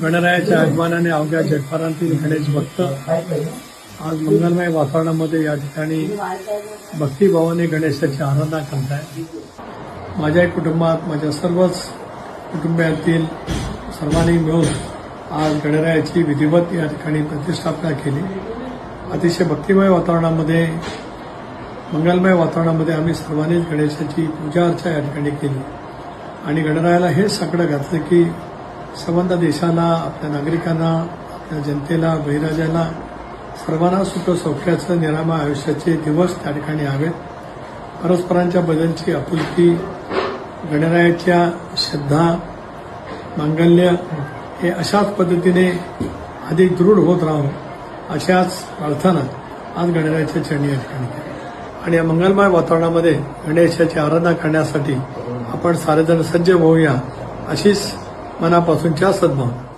गणरायाच्या आगमनाने अवघ्या जगभरातील गणेश भक्त आज मंगलमय वातावरणामध्ये या ठिकाणी भक्तिभावाने गणेशाची आराधना करत आहे माझ्या कुटुंबात माझ्या सर्वच कुटुंबातील सर्वांनी मिळून आज गणरायाची विधिवत या ठिकाणी प्रतिष्ठापना केली. अतिशय भक्तिमय वातावरणामध्ये मंगलमय वातावरणामध्ये आम्ही सर्वांनीच गणेशाची पूजा अर्चा या ठिकाणी केली. आणि गणरायाला हे सगळं घातलं की संबंध देशाला आपल्या नागरिकांना आपल्या जनतेला बहिराजाला सर्वांना सुख सौख्याचं निरामा आयुष्याचे दिवस त्या ठिकाणी हवेत. परस्परांच्या बदलची आपुलकी गणरायाच्या श्रद्धा मांगल्य हे अशाच पद्धतीने अधिक दृढ होत राहू अशाच प्रार्थना आज गणरायाच्या चरणी या ठिकाणी आणि या मंगलमय वातावरणामध्ये गणेशाची आराधना करण्यासाठी आपण सारेजण सज्ज होऊया अशीच मनापासूनच्या सद्भावना.